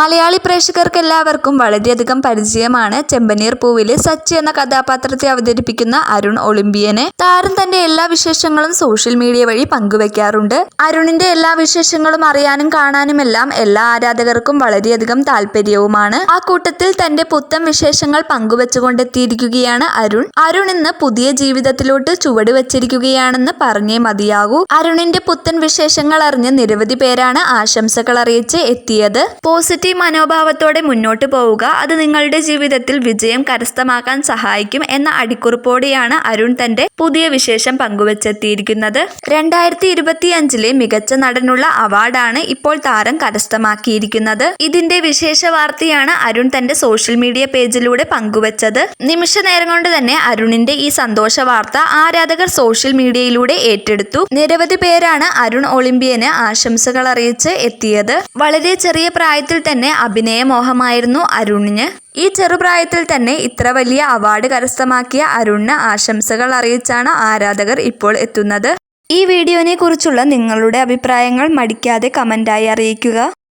മലയാളി പ്രേക്ഷകർക്ക് എല്ലാവർക്കും വളരെയധികം പരിചയമാണ് ചെമ്പനീർ പൂവിലെ സച്ചി എന്ന കഥാപാത്രത്തെ അവതരിപ്പിക്കുന്ന അരുൺ ഒളിമ്പിയനെ. താരം തന്റെ എല്ലാ വിശേഷങ്ങളും സോഷ്യൽ മീഡിയ വഴി പങ്കുവെക്കാറുണ്ട്. അരുണിന്റെ എല്ലാ വിശേഷങ്ങളും അറിയാനും കാണാനുമെല്ലാം എല്ലാ ആരാധകർക്കും വളരെയധികം താല്പര്യവുമാണ്. ആ കൂട്ടത്തിൽ തന്റെ പുത്തൻ വിശേഷങ്ങൾ പങ്കുവെച്ചുകൊണ്ടെത്തിയിരിക്കുകയാണ് അരുൺ. അരുൺ ഇന്ന് പുതിയ ജീവിതത്തിലോട്ട് ചുവട് വച്ചിരിക്കുകയാണെന്ന് പറഞ്ഞേ മതിയാകൂ. അരുണിന്റെ പുത്തൻ വിശേഷങ്ങൾ അറിഞ്ഞ് നിരവധി പേരാണ് ആശംസകൾ അറിയിച്ച് എത്തിയത്. പോസിറ്റീവ് മനോഭാവത്തോടെ മുന്നോട്ട് പോവുക. അത് നിങ്ങളുടെ ജീവിതത്തിൽ വിജയം കരസ്ഥമാക്കാൻ സഹായിക്കും എന്ന അടിക്കുറിപ്പോടെയാണ് അരുൺ തന്റെ പുതിയ വിശേഷം പങ്കുവച്ചെത്തിയിരിക്കുന്നത്. രണ്ടായിരത്തി ഇരുപത്തി അഞ്ചിലെ മികച്ച നടനുള്ള അവാർഡാണ് ഇപ്പോൾ താരം കരസ്ഥമാക്കിയിരിക്കുന്നത്. ഇതിന്റെ വിശേഷ വാർത്തയാണ് അരുൺ തന്റെ സോഷ്യൽ മീഡിയ പേജിലൂടെ പങ്കുവച്ചത്. നിമിഷ നേരം കൊണ്ട് തന്നെ അരുണിന്റെ ഈ സന്തോഷ വാർത്ത ആരാധകർ സോഷ്യൽ മീഡിയയിലൂടെ ഏറ്റെടുത്തു. നിരവധി പേരാണ് അരുൺ ഒളിമ്പ്യന് ആശംസകൾ അറിയിച്ച് എത്തിയത്. വളരെ ചെറിയ പ്രായത്തിൽ തന്നെ അഭിനയ മോഹമായിരുന്നു അരുണിന്. ഈ ചെറുപ്രായത്തിൽ തന്നെ ഇത്ര വലിയ അവാർഡ് കരസ്ഥമാക്കിയ അരുണിന് ആശംസകൾ അറിയിച്ചാണ് ആരാധകർ ഇപ്പോൾ എത്തുന്നത്. ഈ വീഡിയോനെ കുറിച്ചുള്ള നിങ്ങളുടെ അഭിപ്രായങ്ങൾ മടിക്കാതെ കമന്റായി അറിയിക്കുക.